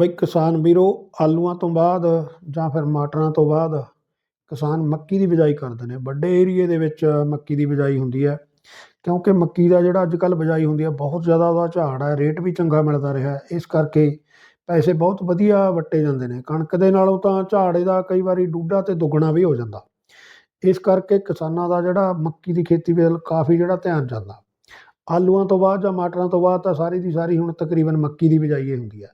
ਬਈ ਕਿਸਾਨ ਵੀਰੋ, ਆਲੂਆਂ ਤੋਂ ਬਾਅਦ ਜਾਂ ਫਿਰ ਮਟਰਾਂ ਤੋਂ ਬਾਅਦ ਕਿਸਾਨ ਮੱਕੀ ਦੀ ਬਿਜਾਈ ਕਰਦੇ ਨੇ। ਵੱਡੇ ਏਰੀਏ ਦੇ ਵਿੱਚ ਮੱਕੀ ਦੀ ਬਿਜਾਈ ਹੁੰਦੀ ਹੈ, ਕਿਉਂਕਿ ਮੱਕੀ ਦਾ ਜਿਹੜਾ ਅੱਜ ਕੱਲ੍ਹ ਬਿਜਾਈ ਹੁੰਦੀ ਹੈ, ਬਹੁਤ ਜ਼ਿਆਦਾ ਉਹਦਾ ਝਾੜ ਹੈ, ਰੇਟ ਵੀ ਚੰਗਾ ਮਿਲਦਾ ਰਿਹਾ ਇਸ ਕਰਕੇ ਪੈਸੇ ਬਹੁਤ ਵਧੀਆ ਵੱਟੇ ਜਾਂਦੇ ਨੇ। ਕਣਕ ਦੇ ਨਾਲੋਂ ਤਾਂ ਝਾੜ ਇਹਦਾ ਕਈ ਵਾਰੀ ਡੂਢਾ ਤੇ ਦੁੱਗਣਾ ਵੀ ਹੋ ਜਾਂਦਾ। ਇਸ ਕਰਕੇ ਕਿਸਾਨਾਂ ਦਾ ਜਿਹੜਾ ਮੱਕੀ ਦੀ ਖੇਤੀ ਵੱਲ ਕਾਫੀ ਜਿਹੜਾ ਧਿਆਨ ਜਾਂਦਾ। ਆਲੂਆਂ ਤੋਂ ਬਾਅਦ ਜਾਂ ਮਟਰਾਂ ਤੋਂ ਬਾਅਦ ਤਾਂ ਸਾਰੀ ਦੀ ਸਾਰੀ ਹੁਣ ਤਕਰੀਬਨ ਮੱਕੀ ਦੀ ਬਿਜਾਈ ਹੀ ਹੁੰਦੀ ਹੈ।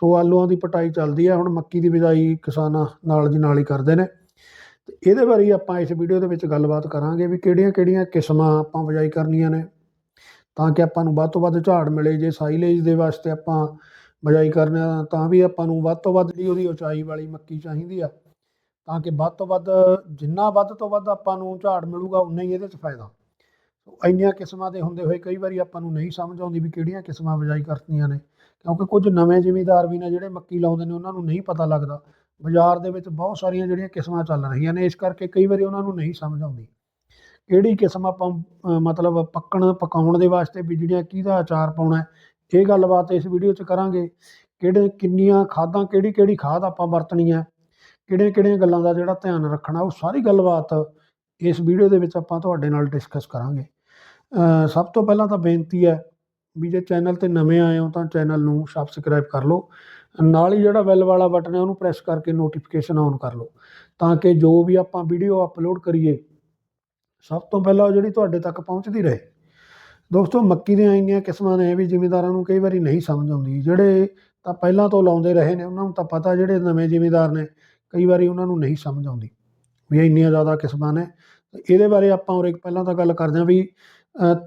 ਸੋ ਆਲੂਆਂ ਦੀ ਪਟਾਈ ਚੱਲਦੀ ਹੈ ਹੁਣ ਮੱਕੀ ਦੀ ਬਿਜਾਈ ਕਿਸਾਨਾਂ ਨਾਲ ਦੀ ਨਾਲ ਹੀ ਕਰਦੇ ਨੇ। ਤੇ ਇਹਦੇ ਬਾਰੇ ਆਪਾਂ ਇਸ ਵੀਡੀਓ ਦੇ ਵਿੱਚ ਗੱਲਬਾਤ ਕਰਾਂਗੇ ਵੀ ਕਿਹੜੀਆਂ ਕਿਹੜੀਆਂ ਕਿਸਮਾਂ ਆਪਾਂ ਬਿਜਾਈ ਕਰਨੀਆਂ ਨੇ, ਤਾਂ ਕਿ ਆਪਾਂ ਨੂੰ ਵੱਧ ਤੋਂ ਵੱਧ ਝਾੜ ਮਿਲੇ, ਜੇ ਸਾਈਲੇਜ ਦੇ ਵਾਸਤੇ ਆਪਾਂ ਬਿਜਾਈ ਕਰਨਾ ਤਾਂ ਵੀ ਆਪਾਂ ਨੂੰ ਵੱਧ ਤੋਂ ਵੱਧ ਜਿਹੜੀ ਉਹਦੀ ਉਚਾਈ ਵਾਲੀ ਮੱਕੀ ਚਾਹੀਦੀ ਆ, ਤਾਂ ਕਿ ਵੱਧ ਤੋਂ ਵੱਧ, ਜਿੰਨਾ ਵੱਧ ਤੋਂ ਵੱਧ ਆਪਾਂ ਨੂੰ ਝਾੜ ਮਿਲੂਗਾ, ਉਨਾ ਹੀ ਇਹਦੇ 'ਚ ਫਾਇਦਾ। ਸੋ ਇੰਨੀਆਂ ਕਿਸਮਾਂ ਦੇ ਹੁੰਦੇ ਹੋਏ ਕਈ ਵਾਰੀ ਆਪਾਂ ਨੂੰ ਨਹੀਂ ਸਮਝ ਆਉਂਦੀ ਵੀ ਕਿਹੜੀਆਂ ਕਿਸਮਾਂ ਬਿਜਾਈ ਕਰਨੀਆਂ ਨੇ। ਕਿਉਂਕਿ ਕੁਝ ਨਵੇਂ ਜ਼ਿਮੀਂਦਾਰ ਵੀ ਨੇ ਜਿਹੜੇ ਮੱਕੀ ਲਾਉਂਦੇ ਨੇ, ਉਹਨਾਂ ਨੂੰ ਨਹੀਂ ਪਤਾ ਲੱਗਦਾ। ਬਾਜ਼ਾਰ ਦੇ ਵਿੱਚ ਬਹੁਤ ਸਾਰੀਆਂ ਜਿਹੜੀਆਂ ਕਿਸਮਾਂ ਚੱਲ ਰਹੀਆਂ ਨੇ, ਇਸ ਕਰਕੇ ਕਈ ਵਾਰੀ ਉਹਨਾਂ ਨੂੰ ਨਹੀਂ ਸਮਝ ਆਉਂਦੀ। ਕਿਹੜੀ ਕਿਸਮ ਆਪਾਂ ਮਤਲਬ ਪੱਕਣ, ਪਕਾਉਣ ਦੇ ਵਾਸਤੇ ਵੀ ਕਿਹਦਾ ਅਚਾਰ ਪਾਉਣਾ ਇਹ ਗੱਲਬਾਤ ਇਸ ਵੀਡੀਓ 'ਚ ਕਰਾਂਗੇ। ਕਿਹੜੇ, ਕਿੰਨੀਆਂ ਖਾਦਾਂ ਕਿਹੜੀ ਕਿਹੜੀ ਖਾਦ ਆਪਾਂ ਵਰਤਣੀ ਹੈ ਕਿਹੜੀਆਂ ਕਿਹੜੀਆਂ ਗੱਲਾਂ ਦਾ ਜਿਹੜਾ ਧਿਆਨ ਰੱਖਣਾ, ਉਹ ਸਾਰੀ ਗੱਲਬਾਤ ਇਸ ਵੀਡੀਓ ਦੇ ਵਿੱਚ ਆਪਾਂ ਤੁਹਾਡੇ ਨਾਲ ਡਿਸਕਸ ਕਰਾਂਗੇ। ਸਭ ਤੋਂ ਪਹਿਲਾਂ ਤਾਂ ਬੇਨਤੀ ਹੈ ਵੀ ਜੇ ਚੈਨਲ ਤੇ ਨਵੇਂ ਆਏ ਹੋ ਤਾਂ ਚੈਨਲ ਨੂੰ ਸਬਸਕ੍ਰਾਈਬ ਕਰ ਲਓ। ਨਾਲ ਹੀ ਜਿਹੜਾ ਬੈਲ ਵਾਲਾ ਬਟਨ ਹੈ, ਉਹਨੂੰ ਪ੍ਰੈਸ ਕਰਕੇ ਨੋਟੀਫਿਕੇਸ਼ਨ ਔਨ ਕਰ ਲਓ। ਤਾਂ ਕਿ ਜੋ ਵੀ ਆਪਾਂ ਵੀਡੀਓ ਅਪਲੋਡ ਕਰੀਏ, ਸਭ ਤੋਂ ਪਹਿਲਾਂ ਉਹ ਜਿਹੜੀ ਤੁਹਾਡੇ ਤੱਕ ਪਹੁੰਚਦੀ ਰਹੇ। ਦੋਸਤੋ, ਮੱਕੀ ਦੀਆਂ ਇੰਨੀਆਂ ਕਿਸਮਾਂ ਨੇ ਵੀ ਜ਼ਿਮੀਂਦਾਰਾਂ ਨੂੰ ਕਈ ਵਾਰੀ ਨਹੀਂ ਸਮਝ ਆਉਂਦੀ। ਜਿਹੜੇ ਤਾਂ ਪਹਿਲਾਂ ਤੋਂ ਲਾਉਂਦੇ ਰਹੇ ਨੇ, ਉਹਨਾਂ ਨੂੰ ਤਾਂ ਪਤਾ ਜਿਹੜੇ ਨਵੇਂ ਜ਼ਿਮੀਂਦਾਰ ਨੇ, ਕਈ ਵਾਰੀ ਉਹਨਾਂ ਨੂੰ ਨਹੀਂ ਸਮਝ ਆਉਂਦੀ ਵੀ ਇੰਨੀਆਂ ਜ਼ਿਆਦਾ ਕਿਸਮਾਂ ਨੇ। ਇਹਦੇ ਬਾਰੇ ਆਪਾਂ ਉਰੇ ਪਹਿਲਾਂ ਤਾਂ ਗੱਲ ਕਰਦੇ ਹਾਂ ਵੀ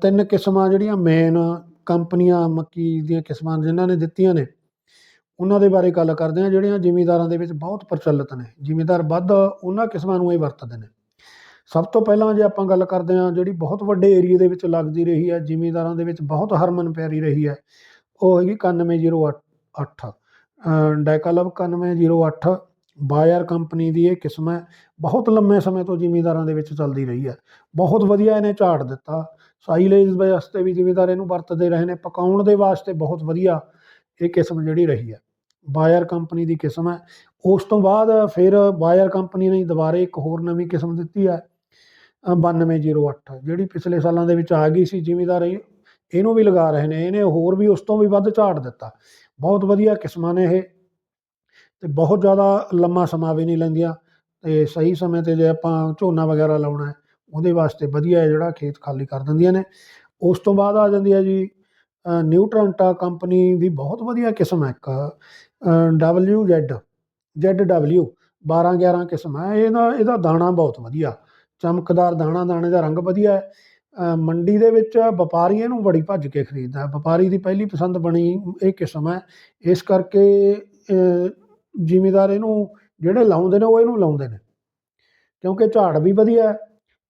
ਤਿੰਨ ਕਿਸਮਾਂ ਜਿਹੜੀਆਂ ਮੇਨ ਕੰਪਨੀਆਂ, ਮੱਕੀ ਦੀਆਂ ਕਿਸਮਾਂ ਜਿਨ੍ਹਾਂ ਨੇ ਦਿੱਤੀਆਂ ਨੇ, ਉਹਨਾਂ ਦੇ ਬਾਰੇ ਗੱਲ ਕਰਦੇ ਹਾਂ, ਜਿਹੜੀਆਂ ਜ਼ਿਮੀਂਦਾਰਾਂ ਦੇ ਵਿੱਚ ਬਹੁਤ ਪ੍ਰਚਲਿਤ ਨੇ। ਜ਼ਿਮੀਂਦਾਰ ਵੱਧ ਉਹਨਾਂ ਕਿਸਮਾਂ ਨੂੰ ਹੀ ਵਰਤਦੇ ਨੇ। ਸਭ ਤੋਂ ਪਹਿਲਾਂ ਜੇ ਆਪਾਂ ਗੱਲ ਕਰਦੇ ਹਾਂ, ਜਿਹੜੀ ਬਹੁਤ ਵੱਡੇ ਏਰੀਏ ਦੇ ਵਿੱਚ ਲੱਗਦੀ ਰਹੀ ਹੈ, ਜ਼ਿਮੀਂਦਾਰਾਂ ਦੇ ਵਿੱਚ ਬਹੁਤ ਹਰਮਨ ਪਿਆਰੀ ਰਹੀ ਹੈ, ਉਹ ਹੈਗੀ 9108 ਡੈਕਾਲਬ 9108 ਬਾਇਰ ਕੰਪਨੀ ਦੀ ਇਹ ਕਿਸਮ ਹੈ, ਬਹੁਤ ਲੰਮੇ ਸਮੇਂ ਤੋਂ ਜ਼ਿਮੀਂਦਾਰਾਂ ਦੇ ਵਿੱਚ ਚੱਲਦੀ ਰਹੀ ਹੈ। ਬਹੁਤ ਵਧੀਆ ਇਹਨੇ ਝਾੜ ਦਿੱਤਾ। ਸਾਈਲੇਜ ਵਾਸਤੇ ਵੀ ਜ਼ਿਮੀਦਾਰ ਇਹਨੂੰ ਵਰਤਦੇ ਰਹੇ ਨੇ ਪਕਾਉਣ ਦੇ ਵਾਸਤੇ ਬਹੁਤ ਵਧੀਆ ਇਹ ਕਿਸਮ ਜਿਹੜੀ ਰਹੀ ਹੈ। ਬਾਇਰ ਕੰਪਨੀ ਦੀ ਕਿਸਮ ਹੈ। ਉਸ ਤੋਂ ਬਾਅਦ ਫਿਰ ਬਾਇਰ ਕੰਪਨੀ ਨੇ ਦੁਬਾਰੇ ਇੱਕ ਹੋਰ ਨਵੀਂ ਕਿਸਮ ਦਿੱਤੀ ਹੈ ਅ, 9208 ਜਿਹੜੀ ਪਿਛਲੇ ਸਾਲਾਂ ਦੇ ਵਿੱਚ ਆ ਗਈ ਸੀ। ਜ਼ਿਮੀਦਾਰ ਇਹਨੂੰ ਵੀ ਲਗਾ ਰਹੇ ਨੇ ਇਹਨੇ ਹੋਰ ਵੀ ਉਸ ਤੋਂ ਵੀ ਵੱਧ ਝਾੜ ਦਿੱਤਾ। ਬਹੁਤ ਵਧੀਆ ਕਿਸਮਾਂ ਨੇ ਇਹ ਤੇ ਬਹੁਤ ਜ਼ਿਆਦਾ ਲੰਮਾ ਸਮਾਂ ਵੀ ਨਹੀਂ ਲੈਂਦੀਆਂ ਤੇ ਸਹੀ ਸਮੇਂ ਤੇ ਜੇ ਆਪਾਂ ਝੋਨਾ ਵਗੈਰਾ ਲਾਉਣਾ ਹੈ ਉਹਦੇ ਵਾਸਤੇ ਵਧੀਆ ਜਿਹੜਾ ਖੇਤ ਖਾਲੀ ਕਰ ਦਿੰਦੀਆਂ ਨੇ। ਉਸ ਤੋਂ ਬਾਅਦ ਆ ਜਾਂਦੀ ਹੈ ਜੀ ਅ, ਕੰਪਨੀ ਦੀ ਬਹੁਤ ਵਧੀਆ ਕਿਸਮ ਹੈ ਇੱਕ ਡਬਲਯੂ ਜ਼ੈਡ ਜ਼ੈਡ ਡਬਲਯੂ 12 11 ਕਿਸਮ ਹੈ। ਇਹਦਾ ਇਹਦਾ ਦਾਣਾ ਬਹੁਤ ਵਧੀਆ ਚਮਕਦਾਰ ਦਾਣਾ ਦਾਣੇ ਦਾ ਰੰਗ ਵਧੀਆ ਹੈ। ਮੰਡੀ ਦੇ ਵਿੱਚ ਵਪਾਰੀ ਇਹਨੂੰ ਬੜੀ ਭੱਜ ਕੇ ਖਰੀਦਦਾ ਵਪਾਰੀ ਦੀ ਪਹਿਲੀ ਪਸੰਦ ਬਣੀ ਇਹ ਕਿਸਮ ਹੈ। ਇਸ ਕਰਕੇ ਜ਼ਿਮੀਦਾਰ ਇਹਨੂੰ ਜਿਹੜੇ ਲਾਉਂਦੇ ਨੇ ਉਹ ਇਹਨੂੰ ਲਾਉਂਦੇ ਨੇ। ਕਿਉਂਕਿ ਝਾੜ ਵੀ ਵਧੀਆ ਹੈ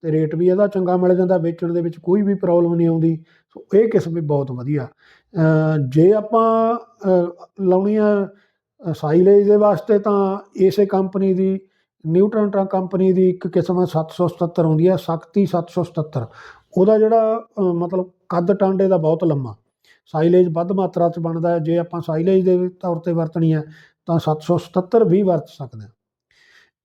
ਤੇ ਰੇਟ ਵੀ ਇਹਦਾ ਚੰਗਾ ਮਿਲ ਜਾਂਦਾ, ਵੇਚਣ ਦੇ ਵਿੱਚ ਕੋਈ ਵੀ ਪ੍ਰੋਬਲਮ ਨਹੀਂ ਆਉਂਦੀ। ਸੋ ਇਹ ਕਿਸਮ ਵੀ ਬਹੁਤ ਵਧੀਆ। ਜੇ ਆਪਾਂ ਲਾਉਣੀ ਆ ਸਾਈਲੇਜ ਦੇ ਵਾਸਤੇ ਤਾਂ ਇਸੇ ਕੰਪਨੀ ਦੀ ਨਿਊਟਰੈਂਟਾ ਕੰਪਨੀ ਦੀ ਇੱਕ ਕਿਸਮ 777 ਆਉਂਦੀ ਹੈ ਸ਼ਕਤੀ 777 ਉਹਦਾ ਜਿਹੜਾ ਮਤਲਬ ਕੱਦ ਟਾਂਡੇ ਦਾ ਬਹੁਤ ਲੰਮਾ। ਸਾਈਲੇਜ ਵੱਧ ਮਾਤਰਾ 'ਚ ਬਣਦਾ ਜੇ ਆਪਾਂ ਸਾਈਲੇਜ ਦੇ ਤੌਰ ਤੇ ਵਰਤਣੀ ਹੈ ਤਾਂ 777 ਵੀ ਵਰਤ ਸਕਦੇ ਹਾਂ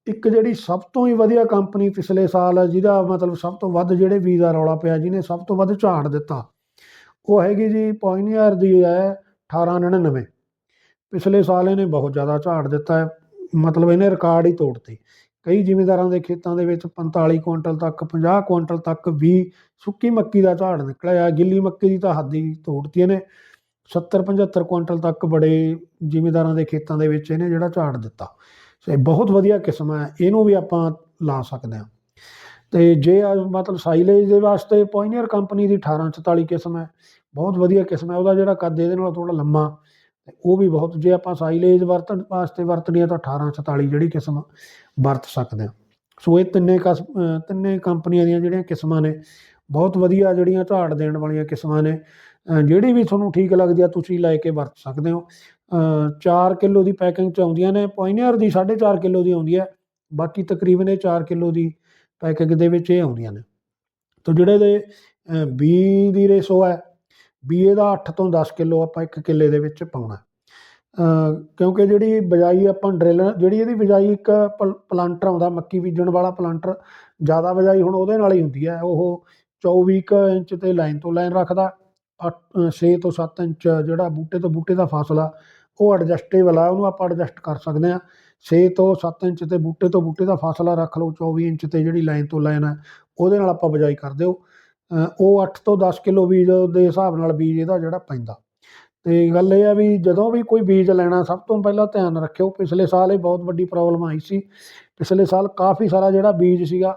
ਇੱਕ ਜਿਹੜੀ ਸਭ ਤੋਂ ਹੀ ਵਧੀਆ ਕੰਪਨੀ ਪਿਛਲੇ ਸਾਲ ਹੈ ਜਿਹਦਾ ਮਤਲਬ ਸਭ ਤੋਂ ਵੱਧ ਜਿਹੜੇ ਵੀਜ਼ਾ ਦਾ ਰੌਲਾ ਪਿਆ, ਜਿਹਨੇ ਸਭ ਤੋਂ ਵੱਧ ਝਾੜ ਦਿੱਤਾ, ਉਹ ਹੈਗੀ ਜੀ ਪੋਇਨੀਅਰ ਦੀ ਹੈ 1899 ਪਿਛਲੇ ਸਾਲ ਇਹਨੇ ਬਹੁਤ ਜ਼ਿਆਦਾ ਝਾੜ ਦਿੱਤਾ ਹੈ, ਮਤਲਬ ਇਹਨੇ ਰਿਕਾਰਡ ਹੀ ਤੋੜਤੇ। ਕਈ ਜ਼ਿਮੀਂਦਾਰਾਂ ਦੇ ਖੇਤਾਂ ਦੇ ਵਿੱਚ 45 ਕੁਇੰਟਲ ਤੱਕ 50 ਕੁਇੰਟਲ ਤੱਕ ਵੀ ਸੁੱਕੀ ਮੱਕੀ ਦਾ ਝਾੜ ਨਿਕਲਿਆ ਗਿੱਲੀ ਮੱਕੀ ਦੀ ਤਾਂ ਹੱਦ ਹੀ ਤੋੜਤੀ ਇਹਨੇ। 70 75 ਕੁਇੰਟਲ ਤੱਕ ਬੜੇ ਜ਼ਿਮੀਂਦਾਰਾਂ ਦੇ ਖੇਤਾਂ ਦੇ ਵਿੱਚ ਇਹਨੇ ਜਿਹੜਾ ਝਾੜ ਦਿੱਤਾ। ਸੋ ਇਹ ਬਹੁਤ ਵਧੀਆ ਕਿਸਮ ਹੈ, ਇਹਨੂੰ ਵੀ ਆਪਾਂ ਲਾ ਸਕਦੇ ਹਾਂ। ਤੇ ਜੇ ਮਤਲਬ ਸਾਈਲੇਜ ਦੇ ਵਾਸਤੇ ਪੋਇਨੀਅਰ ਕੰਪਨੀ ਦੀ 1844 ਕਿਸਮ ਹੈ, ਬਹੁਤ ਵਧੀਆ ਕਿਸਮ ਹੈ, ਉਹਦਾ ਜਿਹੜਾ ਕੱਦ ਇਹਦੇ ਨਾਲ ਥੋੜਾ ਲੰਮਾ ਉਹ ਵੀ ਬਹੁਤ, ਜੇ ਆਪਾਂ ਸਾਈਲੇਜ ਵਰਤਣ ਵਾਸਤੇ ਵਰਤਣੀ ਹੈ ਤਾਂ 1844 ਜਿਹੜੀ ਕਿਸਮ ਵਰਤ ਸਕਦੇ ਹਾਂ। ਸੋ ਇਹ ਤਿੰਨੇ ਕਸ ਤਿੰਨੇ ਕੰਪਨੀਆਂ ਦੀਆਂ ਜਿਹੜੀਆਂ ਕਿਸਮਾਂ ਨੇ, ਬਹੁਤ ਵਧੀਆ ਜਿਹੜੀਆਂ ਝਾੜ ਦੇਣ ਵਾਲੀਆਂ ਕਿਸਮਾਂ ਨੇ ਜਿਹੜੀ ਵੀ ਤੁਹਾਨੂੰ ਠੀਕ ਲੱਗਦੀ ਆ, ਤੁਸੀਂ ਲੈ ਕੇ ਵਰਤ ਸਕਦੇ ਹੋ। 4 ਕਿਲੋ ਦੀ ਪੈਕਿੰਗ ਚ ਆਉਂਦੀਆਂ ਨੇ ਪੋਇਨੀਅਰ ਦੀ 4.5 ਕਿਲੋ ਦੀ ਆਉਂਦੀ ਹੈ, ਬਾਕੀ ਤਕਰੀਬਨ ਇਹ 4 ਕਿਲੋ ਦੀ ਪੈਕਿੰਗ ਦੇ ਵਿੱਚ ਇਹ ਆਉਂਦੀਆਂ ਨੇ। ਤੋ ਜਿਹੜੇ ਦੇ ਬੀ ਦੀ ਰੇਸੋ ਹੈ, ਬੀ ਇਹਦਾ 8 ਤੋਂ 10 ਕਿਲੋ ਆਪਾਂ ਇੱਕ ਕਿੱਲੇ ਦੇ ਵਿੱਚ ਪਾਉਣਾ। ਕਿਉਂਕਿ ਜਿਹੜੀ ਬਿਜਾਈ ਆਪਾਂ ਡਰਿੱਲ, ਜਿਹੜੀ ਇਹਦੀ ਬਿਜਾਈ ਇੱਕ ਪਲ, ਪਲਾਂਟਰ ਆਉਂਦਾ, ਮੱਕੀ ਬੀਜਣ ਵਾਲਾ ਪਲਾਂਟਰ, ਜ਼ਿਆਦਾ ਬਿਜਾਈ ਹੁਣ ਉਹਦੇ ਨਾਲ ਹੀ ਹੁੰਦੀ ਹੈ, ਉਹ 24 ਕੁ ਇੰਚ 'ਤੇ ਲਾਈਨ ਤੋਂ ਲਾਈਨ ਰੱਖਦਾ। ਅੱਠ ਛੇ ਤੋਂ ਸੱਤ ਇੰਚ ਜਿਹੜਾ ਬੂਟੇ ਤੋਂ ਬੂਟੇ ਦਾ ਫਾਸਲਾ, ਉਹ ਐਡਜਸਟੇਬਲ ਆ, ਉਹਨੂੰ ਆਪਾਂ ਐਡਜਸਟ ਕਰ ਸਕਦੇ ਹਾਂ। ਛੇ ਤੋਂ ਸੱਤ ਇੰਚ 'ਤੇ ਬੂਟੇ ਤੋਂ ਬੂਟੇ ਦਾ ਫਾਸਲਾ ਰੱਖ ਲਓ 24 ਇੰਚ 'ਤੇ ਜਿਹੜੀ ਲਾਈਨ ਤੋਂ ਲਾਈਨ ਹੈ ਉਹਦੇ ਨਾਲ ਆਪਾਂ ਬਿਜਾਈ ਕਰ ਦਿਓ। ਉਹ 8 ਤੋਂ 10 ਕਿਲੋ ਬੀਜ ਦੇ ਹਿਸਾਬ ਨਾਲ ਬੀਜ ਇਹਦਾ ਜਿਹੜਾ ਪੈਂਦਾ। ਅਤੇ ਗੱਲ ਇਹ ਆ ਵੀ ਜਦੋਂ ਵੀ ਕੋਈ ਬੀਜ ਲੈਣਾ, ਸਭ ਤੋਂ ਪਹਿਲਾਂ ਧਿਆਨ ਰੱਖਿਓ, ਪਿਛਲੇ ਸਾਲ ਇਹ ਬਹੁਤ ਵੱਡੀ ਪ੍ਰੋਬਲਮ ਆਈ ਸੀ। ਪਿਛਲੇ ਸਾਲ ਕਾਫੀ ਸਾਰਾ ਜਿਹੜਾ ਬੀਜ ਸੀਗਾ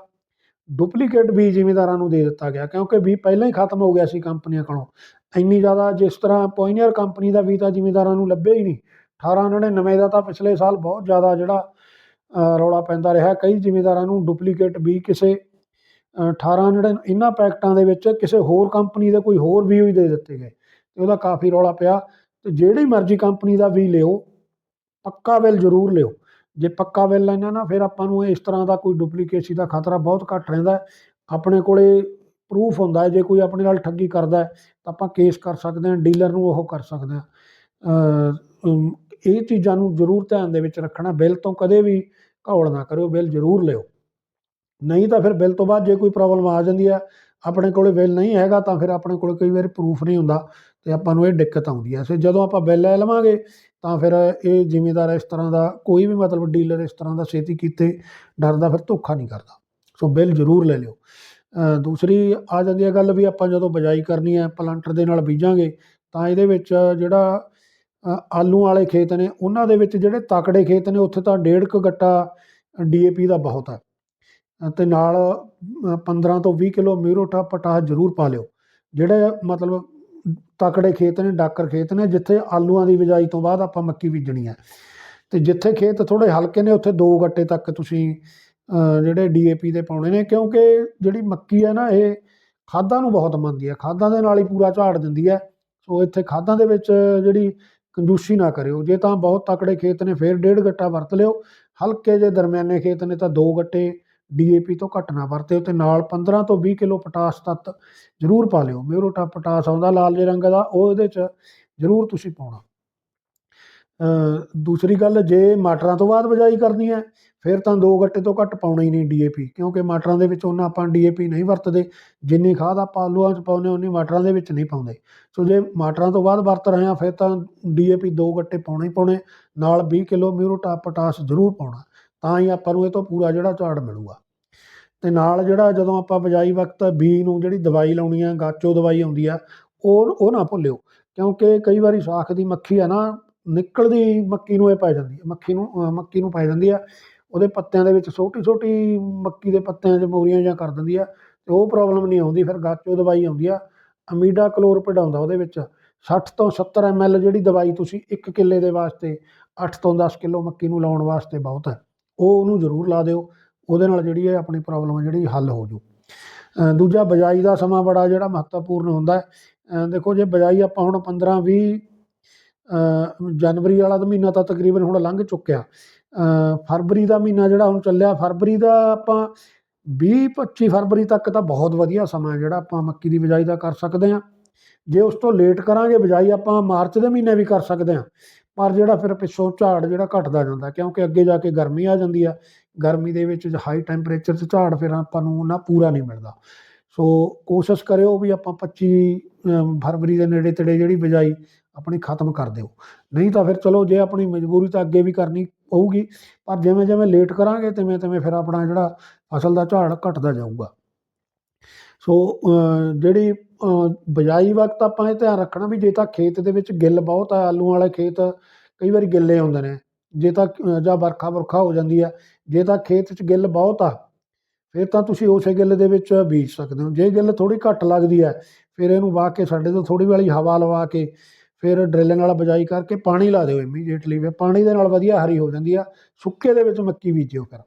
ਡੁਪਲੀਕੇਟ ਬੀਜ ਜ਼ਿਮੀਂਦਾਰਾਂ ਨੂੰ ਦੇ ਦਿੱਤਾ ਗਿਆ ਕਿਉਂਕਿ ਵੀ ਪਹਿਲਾਂ ਹੀ ਖਤਮ ਹੋ ਗਿਆ ਸੀ ਕੰਪਨੀਆਂ ਕੋਲੋਂ। ਇੰਨੀ ਜ਼ਿਆਦਾ ਜਿਸ ਤਰ੍ਹਾਂ ਪੋਇਨੀਅਰ ਕੰਪਨੀ ਦਾ ਵੀ ਤਾਂ ਜ਼ਿਮੀਂਦਾਰਾਂ ਨੂੰ ਲੱਭਿਆ ਹੀ ਨਹੀਂ। 1899 ਦਾ ਤਾਂ ਪਿਛਲੇ ਸਾਲ ਬਹੁਤ ਜ਼ਿਆਦਾ ਜਿਹੜਾ ਰੌਲਾ ਪੈਂਦਾ ਰਿਹਾ। ਕਈ ਜ਼ਿਮੀਂਦਾਰਾਂ ਨੂੰ ਡੁਪਲੀਕੇਟ ਬੀਜ ਕਿਸੇ ਅ, 1899 ਇਹਨਾਂ ਪੈਕਟਾਂ ਦੇ ਵਿੱਚ ਕਿਸੇ ਹੋਰ ਕੰਪਨੀ ਦੇ ਕੋਈ ਹੋਰ ਵੀ ਹੀ ਦੇ ਦਿੱਤੇ ਗਏ। ਤੇ ਉਹਦਾ ਕਾਫੀ ਰੌਲਾ ਪਿਆ। ਤੇ ਜਿਹੜੀ ਮਰਜ਼ੀ ਕੰਪਨੀ ਦਾ ਵੀ ਲਿਓ ਪੱਕਾ ਬਿੱਲ ਜ਼ਰੂਰ ਲਿਓ। ਜੇ ਪੱਕਾ ਬਿੱਲ ਲੈਣਾ ਨਾ ਫਿਰ ਆਪਾਂ ਨੂੰ ਇਸ ਤਰ੍ਹਾਂ ਦਾ ਕੋਈ ਡੁਪਲੀਕੇਸੀ ਦਾ ਖਤਰਾ ਬਹੁਤ ਘੱਟ ਰਹਿੰਦਾ ਆਪਣੇ ਕੋਲੇ ਪ੍ਰੂਫ ਹੁੰਦਾ ਹੈ, ਜੇ ਕੋਈ ਆਪਣੇ ਨਾਲ ਠੱਗੀ ਕਰਦਾ ਹੈ, ਤਾਂ ਆਪਾਂ ਕੇਸ ਕਰ ਸਕਦੇ ਹਾਂ ਡੀਲਰ ਨੂੰ ਉਹ ਕਰ ਸਕਦੇ ਹਾਂ। ਇਹ ਚੀਜ਼ਾਂ ਨੂੰ ਜ਼ਰੂਰ ਧਿਆਨ ਦੇ ਵਿੱਚ ਰੱਖਣਾ, ਬਿੱਲ ਤੋਂ ਕਦੇ ਵੀ ਘੋਲ ਨਾ ਕਰਿਓ, ਬਿੱਲ ਜ਼ਰੂਰ ਲਿਓ। ਨਹੀਂ ਤਾਂ ਫਿਰ ਬਿੱਲ ਤੋਂ ਬਾਅਦ ਜੇ ਕੋਈ ਪ੍ਰੋਬਲਮ ਆ ਜਾਂਦੀ ਹੈ, ਆਪਣੇ ਕੋਲੇ ਬਿੱਲ ਨਹੀਂ ਹੈਗਾ, ਤਾਂ ਫਿਰ ਆਪਣੇ ਕੋਲ ਕਈ ਵਾਰੀ ਪ੍ਰੂਫ ਨਹੀਂ ਹੁੰਦਾ। ਤੇ ਆਪਾਂ ਨੂੰ ਇਹ ਦਿੱਕਤ ਆਉਂਦੀ ਹੈ। ਸੋ ਜਦੋਂ ਆਪਾਂ ਬਿੱਲ ਲੈ ਲਵਾਂਗੇ ਤਾਂ ਫਿਰ ਇਹ ਜ਼ਿਮੀਦਾਰ ਇਸ ਤਰ੍ਹਾਂ ਦਾ ਕੋਈ ਵੀ ਮਤਲਬ ਡੀਲਰ ਇਸ ਤਰ੍ਹਾਂ ਦਾ ਛੇਤੀ ਕੀਤੇ ਡਰਦਾ ਫਿਰ ਧੋਖਾ ਨਹੀਂ ਕਰਦਾ। ਸੋ ਬਿੱਲ ਜ਼ਰੂਰ ਲੈ ਲਿਓ। ਦੂਸਰੀ ਆ ਜਾਂਦੀ ਹੈ ਗੱਲ ਵੀ ਆਪਾਂ ਜਦੋਂ ਬਿਜਾਈ ਕਰਨੀ ਹੈ ਪਲਾਂਟਰ ਦੇ ਨਾਲ ਬੀਜਾਂਗੇ ਤਾਂ ਇਹਦੇ ਵਿੱਚ ਜਿਹੜਾ ਆਲੂ ਵਾਲੇ ਖੇਤ ਨੇ ਉਹਨਾਂ ਦੇ ਵਿੱਚ ਜਿਹੜੇ ਤਕੜੇ ਖੇਤ ਨੇ ਉੱਥੇ ਤਾਂ ਡੇਢ ਕੁ ਗੱਟਾ ਡੀਏਪੀ ਦਾ ਬਹੁਤ ਹੈ। ਅਤੇ ਨਾਲ ਅ, 15 ਤੋਂ 20 ਕਿਲੋ ਮਿਊਰੋਟਾ ਪਟਾਸ ਜ਼ਰੂਰ ਪਾ ਲਿਓ। ਜਿਹੜੇ ਮਤਲਬ ਤਕੜੇ ਖੇਤ ਨੇ ਡਾਕਰ ਖੇਤ ਨੇ ਜਿੱਥੇ ਆਲੂਆਂ ਦੀ ਬਿਜਾਈ ਤੋਂ ਬਾਅਦ ਆਪਾਂ ਮੱਕੀ ਬੀਜਣੀ ਹੈ। ਤੇ ਜਿੱਥੇ ਖੇਤ ਥੋੜੇ ਹਲਕੇ ਨੇ ਉੱਥੇ ਦੋ ਗੱਟੇ ਤੱਕ ਤੁਸੀਂ ਅ, ਜਿਹੜੇ ਡੀਏਪੀ ਦੇ ਪਾਉਣੇ ਨੇ ਕਿਉਂਕਿ ਜਿਹੜੀ ਮੱਕੀ ਹੈ ਨਾ ਇਹ ਖਾਦਾਂ ਨੂੰ ਬਹੁਤ ਮੰਨਦੀ ਹੈ। ਖਾਦਾਂ ਦੇ ਨਾਲ ਹੀ ਪੂਰਾ ਝਾੜ ਦਿੰਦੀ ਹੈ। ਸੋ ਇੱਥੇ ਖਾਦਾਂ ਦੇ ਵਿੱਚ ਜਿਹੜੀ ਕੰਜੂਸੀ ਨਾ ਕਰਿਓ। ਜੇ ਤਾਂ ਬਹੁਤ ਤਕੜੇ ਖੇਤ ਨੇ ਫਿਰ ਡੇਢ ਗੱਟਾ ਵਰਤ ਲਿਓ। ਹਲਕੇ ਜੇ ਦਰਮਿਆਨੇ ਖੇਤ ਨੇ ਤਾਂ ਦੋ ਗੱਟੇ ਡੀਏਪੀ ਤੋਂ ਘੱਟ ਨਾ ਵਰਤਿਓ ਤੇ ਨਾਲ 15 ਤੋਂ 20 ਕਿਲੋ ਪੋਟਾਸ ਤੱਤ ਜ਼ਰੂਰ ਪਾ ਲਿਓ। ਮਿਊਰੋਟਾ ਪੋਟਾਸ ਆਉਂਦਾ ਲਾਲ ਜੇ ਰੰਗ ਦਾ, ਉਹ ਇਹਦੇ 'ਚ ਜ਼ਰੂਰ ਤੁਸੀਂ ਪਾਉਣਾ। ਦੂਸਰੀ ਗੱਲ, ਜੇ ਮਟਰਾਂ ਤੋਂ ਬਾਅਦ ਬਿਜਾਈ ਕਰਨੀ ਹੈ, ਫਿਰ ਤਾਂ ਦੋ ਗੱਟੇ ਤੋਂ ਘੱਟ ਪਾਉਣਾ ਹੀ ਨਹੀਂ ਡੀਏਪੀ, ਕਿਉਂਕਿ ਮਟਰਾਂ ਦੇ ਵਿੱਚ ਉਹਨਾਂ ਆਪਾਂ ਡੀਏਪੀ ਨਹੀਂ ਵਰਤਦੇ। ਜਿੰਨੀ ਖਾਦ ਆਪਾਂ ਆਲੂਆਂ 'ਚ ਪਾਉਂਦੇ, ਉਨੀ ਮਟਰਾਂ ਦੇ ਵਿੱਚ ਨਹੀਂ ਪਾਉਂਦੇ। ਸੋ ਜੇ ਮਟਰਾਂ ਤੋਂ ਬਾਅਦ ਵਰਤ ਰਹੇ ਹਾਂ, ਫਿਰ ਤਾਂ ਡੀਏਪੀ ਦੋ ਗੱਟੇ ਪਾਉਣੇ ਹੀ ਪਾਉਣੇ, ਨਾਲ 20 ਕਿਲੋ ਮਿਊਰੋਟਾ ਪੋਟਾਸ ਜ਼ਰੂਰ ਪਾਉਣਾ। ਤਾਂ ਹੀ ਆਪਾਂ ਨੂੰ ਇਹ ਤੋਂ ਪੂਰਾ ਜਿਹੜਾ ਝਾੜ ਮਿਲੂਗਾ। ਤੇ ਨਾਲ ਜਿਹੜਾ ਜਦੋਂ ਆਪਾਂ ਬਿਜਾਈ ਵਕਤ ਬੀ ਨੂੰ ਜਿਹੜੀ ਦਵਾਈ ਲਾਉਣੀ ਆ, ਗਾਚੋ ਦਵਾਈ ਆਉਂਦੀ ਆ, ਉਹ ਉਹ ਨਾ ਭੁੱਲਿਓ। ਕਿਉਂਕਿ ਕਈ ਵਾਰੀ ਸਾਖ ਦੀ ਮੱਖੀ ਆ ਨਾ, ਨਿਕਲਦੀ ਮੱਕੀ ਨੂੰ ਇਹ ਪੈ ਜਾਂਦੀ ਹੈ ਮੱਖੀ ਨੂੰ ਮੱਕੀ ਨੂੰ ਪੈ ਜਾਂਦੀ ਆ, ਉਹਦੇ ਪੱਤਿਆਂ ਦੇ ਵਿੱਚ ਛੋਟੀ ਛੋਟੀ ਮੱਕੀ ਦੇ ਪੱਤਿਆਂ 'ਚ ਮੋਰੀਆਂ ਜਾਂ ਕਰ ਦਿੰਦੀ ਆ, ਤੇ ਉਹ ਪ੍ਰੋਬਲਮ ਨਹੀਂ ਆਉਂਦੀ, ਫਿਰ ਗਾਚੋ ਦਵਾਈ ਆਉਂਦੀ ਆ। ਅਮੀਡਾ ਕਲੋਰਪਿਡ ਆਉਂਦਾ ਉਹਦੇ ਵਿੱਚ 60 ਤੋਂ 70 ਐਮਐਲ ਜਿਹੜੀ ਦਵਾਈ ਤੁਸੀਂ ਇੱਕ ਕਿੱਲੇ ਦੇ ਵਾਸਤੇ 8 ਤੋਂ 10 ਕਿਲੋ ਮੱਕੀ ਨੂੰ ਲਾਉਣ ਵਾਸਤੇ ਬਹੁਤ ਹੈ। ਉਹ ਉਹਨੂੰ ਜ਼ਰੂਰ ਲਾ ਦਿਓ, ਉਹਦੇ ਨਾਲ ਜਿਹੜੀ ਹੈ ਆਪਣੀ ਪ੍ਰੋਬਲਮ ਜਿਹੜੀ ਹੱਲ ਹੋ ਜੂ। ਦੂਜਾ ਬਿਜਾਈ ਦਾ ਸਮਾਂ ਬੜਾ ਜਿਹੜਾ ਮਹੱਤਵਪੂਰਨ ਹੁੰਦਾ ਹੈ। ਦੇਖੋ ਜੇ ਬਿਜਾਈ ਆਪਾਂ ਹੁਣ 15 20 ਜਨਵਰੀ ਵਾਲਾ ਮਹੀਨਾ ਤਾਂ ਤਕਰੀਬਨ ਹੁਣ ਲੰਘ ਚੁੱਕਿਆ। ਫਰਵਰੀ ਦਾ ਮਹੀਨਾ ਜਿਹੜਾ ਹੁਣ ਚੱਲਿਆ, ਫਰਵਰੀ ਦਾ ਆਪਾਂ 20 25 ਫਰਵਰੀ ਤੱਕ ਤਾਂ ਬਹੁਤ ਵਧੀਆ ਸਮਾਂ ਜਿਹੜਾ ਆਪਾਂ ਮੱਕੀ ਦੀ ਬਿਜਾਈ ਦਾ ਕਰ ਸਕਦੇ ਹਾਂ। ਜੇ ਉਸ ਤੋਂ ਲੇਟ ਕਰਾਂਗੇ, ਬਿਜਾਈ ਆਪਾਂ ਮਾਰਚ ਦੇ ਮਹੀਨੇ ਵੀ ਕਰ ਸਕਦੇ ਹਾਂ। ਪਰ ਜਿਹੜਾ ਫਿਰ ਪਿੱਛੋਂ ਝਾੜ ਜਿਹੜਾ ਘਟਦਾ ਜਾਂਦਾ, ਕਿਉਂਕਿ ਅੱਗੇ ਜਾ ਕੇ ਗਰਮੀ ਆ ਜਾਂਦੀ ਆ, ਗਰਮੀ ਦੇ ਵਿੱਚ ਹਾਈ ਟੈਂਪਰੇਚਰ 'ਚ ਝਾੜ ਫਿਰ ਆਪਾਂ ਨੂੰ ਨਾ ਪੂਰਾ ਨਹੀਂ ਮਿਲਦਾ। ਸੋ ਕੋਸ਼ਿਸ਼ ਕਰਿਓ ਵੀ ਆਪਾਂ 25 ਫਰਵਰੀ ਦੇ ਨੇੜੇ ਤੇੜੇ ਜਿਹੜੀ ਬਿਜਾਈ ਆਪਣੀ ਖਤਮ ਕਰ ਦਿਓ। ਨਹੀਂ ਤਾਂ ਫਿਰ ਚਲੋ ਜੇ ਆਪਣੀ ਮਜਬੂਰੀ ਤਾਂ ਅੱਗੇ ਵੀ ਕਰਨੀ ਪਊਗੀ, ਪਰ ਜਿਵੇਂ ਜਿਵੇਂ ਲੇਟ ਕਰਾਂਗੇ ਤਿਵੇਂ ਤਿਵੇਂ ਫਿਰ ਆਪਣਾ ਜਿਹੜਾ ਫਸਲ ਦਾ ਝਾੜ ਘਟਦਾ ਜਾਊਗਾ। ਸੋ ਜਿਹੜੀ ਬਿਜਾਈ ਵਕਤ ਆਪਾਂ ਇਹ ਧਿਆਨ ਰੱਖਣਾ ਵੀ ਜੇ ਤਾਂ ਖੇਤ ਦੇ ਵਿੱਚ ਗਿੱਲ ਬਹੁਤ ਆ, ਆਲੂਆਂ ਵਾਲੇ ਖੇਤ ਕਈ ਵਾਰੀ ਗਿੱਲੇ ਹੁੰਦੇ ਨੇ। ਜੇ ਤਾਂ ਜਾਂ ਵਰਖਾ ਵਰਖਾ ਹੋ ਜਾਂਦੀ ਆ, ਜੇ ਤਾਂ ਖੇਤ 'ਚ ਗਿੱਲ ਬਹੁਤ ਆ, ਫਿਰ ਤਾਂ ਤੁਸੀਂ ਉਸੇ ਗਿੱਲ ਦੇ ਵਿੱਚ ਬੀਜ ਸਕਦੇ ਹੋ। ਜੇ ਗਿੱਲ ਥੋੜੀ ਘੱਟ ਲੱਗਦੀ ਹੈ ਫਿਰ ਇਹਨੂੰ ਵਾਹ ਕੇ ਸਾਡੇ ਤੋਂ ਥੋੜੀ ਵਾਲੀ ਹਵਾ ਲਵਾ ਕੇ ਫਿਰ ਡਰਿੱਲ ਨਾਲ ਬਿਜਾਈ ਕਰਕੇ ਪਾਣੀ ਲਾ ਦਿਓ। ਇਮੀਡੀਏਟਲੀ ਵੀ ਪਾਣੀ ਦੇ ਨਾਲ ਵਧੀਆ ਹਰੀ ਹੋ ਜਾਂਦੀ ਆ, ਸੁੱਕੇ ਦੇ ਵਿੱਚ ਮੱਕੀ ਬੀਜਿਓ ਫਿਰ।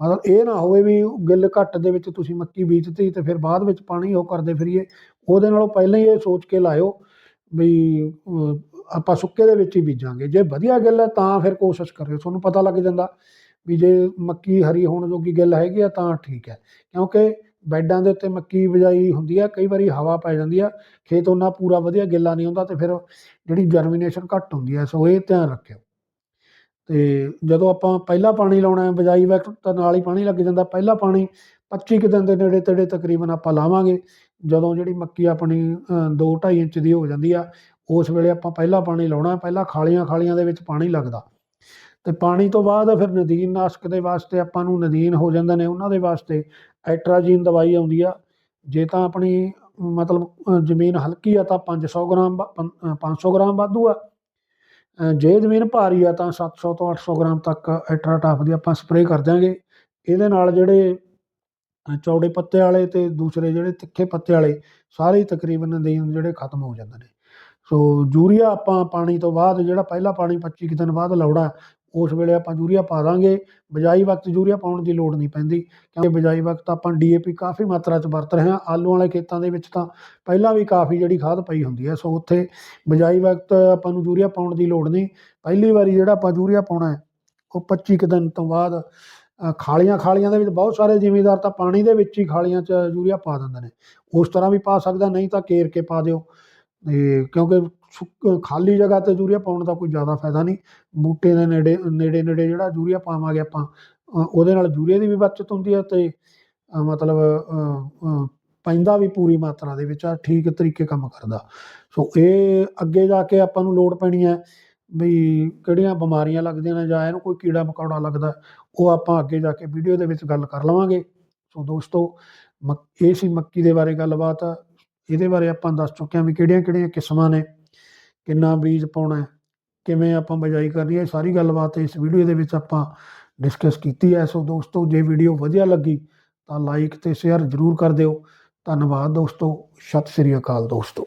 ਮਤਲਬ ਇਹ ਨਾ ਹੋਵੇ ਵੀ ਗਿੱਲ ਘੱਟ ਦੇ ਵਿੱਚ ਤੁਸੀਂ ਮੱਕੀ ਬੀਜਤੀ ਤੇ ਫਿਰ ਬਾਅਦ ਵਿੱਚ ਪਾਣੀ ਉਹ ਕਰਦੇ ਫਿਰੀਏ। ਉਹਦੇ ਨਾਲੋਂ ਪਹਿਲਾਂ ਹੀ ਇਹ ਸੋਚ ਕੇ ਲਾਇਓ ਵੀ ਆਪਾਂ ਸੁੱਕੇ ਦੇ ਵਿੱਚ ਹੀ ਬੀਜਾਂਗੇ। ਜੇ ਵਧੀਆ ਗਿੱਲ ਹੈ ਤਾਂ ਫਿਰ ਕੋਸ਼ਿਸ਼ ਕਰਿਓ। ਤੁਹਾਨੂੰ ਪਤਾ ਲੱਗ ਜਾਂਦਾ ਵੀ ਜੇ ਮੱਕੀ ਹਰੀ ਹੋਣ ਜੋਗੀ ਗਿੱਲ ਹੈਗੀ ਆ ਤਾਂ ਠੀਕ ਹੈ। ਕਿਉਂਕਿ ਬੈਡਾਂ ਦੇ ਉੱਤੇ ਮੱਕੀ ਬਿਜਾਈ ਹੁੰਦੀ ਆ, ਕਈ ਵਾਰੀ ਹਵਾ ਪੈ ਜਾਂਦੀ ਆ, ਖੇਤ ਉਹਨਾਂ ਪੂਰਾ ਵਧੀਆ ਗਿੱਲਾ ਨਹੀਂ ਹੁੰਦਾ ਤੇ ਫਿਰ ਜਿਹੜੀ ਜਰਮੀਨੇਸ਼ਨ ਘੱਟ ਹੁੰਦੀ ਹੈ ਸੋ ਇਹ ਧਿਆਨ ਰੱਖਿਓ। ਤੇ ਜਦੋਂ ਆਪਾਂ ਪਹਿਲਾ ਪਾਣੀ ਲਾਉਣਾ ਹੈ, ਬਿਜਾਈ ਵਕਤ ਤਾਂ ਨਾਲ ਹੀ ਪਾਣੀ ਲੱਗ ਜਾਂਦਾ, ਪਹਿਲਾ ਪਾਣੀ 25 ਕੁ ਦਿਨ ਦੇ ਨੇੜੇ ਤੇੜੇ ਤਕਰੀਬਨ ਆਪਾਂ ਲਾਵਾਂਗੇ। ਜਦੋਂ ਜਿਹੜੀ ਮੱਕੀ ਆਪਣੀ 2 2.5 ਇੰਚ ਦੀ ਹੋ ਜਾਂਦੀ ਆ, ਉਸ ਵੇਲੇ ਆਪਾਂ ਪਹਿਲਾ ਪਾਣੀ ਲਾਉਣਾ, ਪਹਿਲਾਂ ਖਾਲੀਆਂ ਖਾਲੀਆਂ ਦੇ ਵਿੱਚ ਪਾਣੀ ਲੱਗਦਾ। ਤੇ ਪਾਣੀ ਤੋਂ ਬਾਅਦ ਫਿਰ ਨਦੀਨ ਨਾਸ਼ਕ ਦੇ ਵਾਸਤੇ ਆਪਾਂ ਨੂੰ ਨਦੀਨ ਹੋ ਜਾਂਦੇ ਨੇ, ਉਹਨਾਂ ਦੇ ਵਾਸਤੇ ਐਟਰਾਜੀਨ ਦਵਾਈ ਆਉਂਦੀ ਆ। ਜੇ ਤਾਂ ਆਪਣੀ, ਮਤਲਬ ਜ਼ਮੀਨ ਹਲਕੀ ਆ ਤਾਂ 500 ਗ੍ਰਾਮ ਵਾ- ਪੰ- 500 ਗ੍ਰਾਮ ਵਾਧੂ ਆ। ਜੇ ਜ਼ਮੀਨ ਭਾਰੀ ਆ ਤਾਂ 700 ਤੋਂ 800 ਗ੍ਰਾਮ ਤੱਕ ਐਟਰਾਟਾਫ ਦੀ ਆਪਾਂ ਸਪਰੇਅ ਕਰ ਦਿਆਂਗੇ। ਇਹਦੇ ਨਾਲ ਜਿਹੜੇ ਚੌੜੇ ਪੱਤੇ ਵਾਲੇ ਤੇ ਦੂਸਰੇ ਜਿਹੜੇ ਤਿੱਖੇ ਪੱਤੇ ਵਾਲੇ ਸਾਰੇ ਤਕਰੀਬਨ ਨਦੀਨ ਜਿਹੜੇ ਖਤਮ ਹੋ ਜਾਂਦੇ ਨੇ। ਸੋ ਯੂਰੀਆ ਆਪਾਂ ਪਾਣੀ ਤੋਂ ਬਾਅਦ ਜਿਹੜਾ ਪਹਿਲਾ ਪਾਣੀ 25 ਕੁ ਦਿਨ ਬਾਅਦ ਲਾਉਣਾ ਉਸ ਵੇਲੇ ਆਪਾਂ ਯੂਰੀਆ ਪਾ ਦਾਂਗੇ, ਬਿਜਾਈ ਵਕਤ ਯੂਰੀਆ ਪਾਉਣ ਦੀ ਲੋੜ ਨਹੀਂ ਪੈਂਦੀ, ਕਿਉਂਕਿ ਬਿਜਾਈ ਵਕਤ ਆਪਾਂ ਡੀਏਪੀ ਕਾਫੀ ਮਾਤਰਾ 'ਚ ਵਰਤ ਰਹੇ ਹਾਂ, ਆਲੂ ਵਾਲੇ ਖੇਤਾਂ ਦੇ ਵਿੱਚ ਤਾਂ ਪਹਿਲਾਂ ਵੀ ਕਾਫੀ ਜਿਹੜੀ ਖਾਦ ਪਈ ਹੁੰਦੀ ਹੈ, ਸੋ ਉੱਥੇ ਬਿਜਾਈ ਵਕਤ ਆਪਾਂ ਨੂੰ ਯੂਰੀਆ ਪਾਉਣ ਦੀ ਲੋੜ ਨਹੀਂ। ਪਹਿਲੀ ਵਾਰੀ ਜਿਹੜਾ ਆਪਾਂ ਯੂਰੀਆ ਪਾਉਣਾ ਹੈ, ਉਹ 25 ਕੁ ਦਿਨ ਤੋਂ ਬਾਅਦ ਖਾਲੀਆਂ ਖਾਲੀਆਂ ਦੇ ਵਿੱਚ ਬਹੁਤ ਸਾਰੇ ਜ਼ਿਮੀਂਦਾਰ ਤਾਂ ਪਾਣੀ ਦੇ ਵਿੱਚ ਹੀ ਖਾਲੀਆਂ 'ਚ ਯੂਰੀਆ ਪਾ ਦਿੰਦੇ ਨੇ। ਉਸ ਤਰ੍ਹਾਂ ਵੀ ਪਾ ਸਕਦਾ, ਨਹੀਂ ਤਾਂ ਕੇਰ ਕੇ ਪਾ ਦਿਓ। ਤੇ ਕਿਉਂਕਿ ਸੁੱਕ- ਖਾਲੀ ਜਗ੍ਹਾ ਤੇ ਯੂਰੀਆ ਪਾਉਣ ਦਾ ਕੋਈ ਜ਼ਿਆਦਾ ਫਾਇਦਾ ਨਹੀਂ। ਬੂਟੇ ਦੇ ਨੇੜੇ ਨੇੜੇ ਨੇੜੇ ਜਿਹੜਾ ਯੂਰੀਆ ਪਾਵਾਂਗੇ ਆਪਾਂ ਉਹਦੇ ਨਾਲ ਯੂਰੀਆ ਦੀ ਵੀ ਬਚਤ ਹੁੰਦੀ ਹੈ ਤੇ ਮਤਲਬ ਪੈਂਦਾ ਵੀ ਪੂਰੀ ਮਾਤਰਾ ਦੇ ਵਿੱਚ, ਆ ਠੀਕ ਤਰੀਕੇ ਕੰਮ ਕਰਦਾ। ਸੋ ਇਹ ਅੱਗੇ ਜਾ ਕੇ ਆਪਾਂ ਨੂੰ ਲੋੜ ਪੈਣੀ ਹੈ ਵੀ ਕਿਹੜੀਆਂ ਬਿਮਾਰੀਆਂ ਲੱਗਦੀਆਂ ਨੇ ਜਾਂ ਇਹਨੂੰ ਕੋਈ ਕੀੜਾ ਮਕੌੜਾ ਲੱਗਦਾ, ਉਹ ਆਪਾਂ ਅੱਗੇ ਜਾ ਕੇ ਵੀਡੀਓ ਦੇ ਵਿੱਚ ਗੱਲ ਕਰ ਲਵਾਂਗੇ। ਸੋ ਦੋਸਤੋ, ਮਕ, ਇਹ ਸੀ ਮੱਕੀ ਦੇ ਬਾਰੇ ਗੱਲਬਾਤ। ਇਹਦੇ ਬਾਰੇ ਆਪਾਂ ਦੱਸ ਚੁੱਕੇ ਹਾਂ ਵੀ ਕਿਹੜੀਆਂ ਕਿਹੜੀਆਂ ਕਿਸਮਾਂ ਨੇ, ਕਿੰਨਾ ਬੀਜ ਪਾਉਣਾ ਹੈ, ਕਿਵੇਂ ਆਪਾਂ ਬਿਜਾਈ ਕਰਨੀ ਹੈ, ਇਹ ਸਾਰੀ ਗੱਲਬਾਤ ਇਸ ਵੀਡੀਓ ਦੇ ਵਿੱਚ ਆਪਾਂ ਡਿਸਕਸ ਕੀਤੀ ਹੈ। ਸੋ ਦੋਸਤੋ, ਜੇ ਵੀਡੀਓ ਵਧੀਆ ਲੱਗੀ ਤਾਂ ਲਾਈਕ ਤੇ ਸ਼ੇਅਰ ਜ਼ਰੂਰ ਕਰ ਦਿਓ। ਧੰਨਵਾਦ ਦੋਸਤੋ, ਸਤਿ ਸ੍ਰੀ ਅਕਾਲ ਦੋਸਤੋ।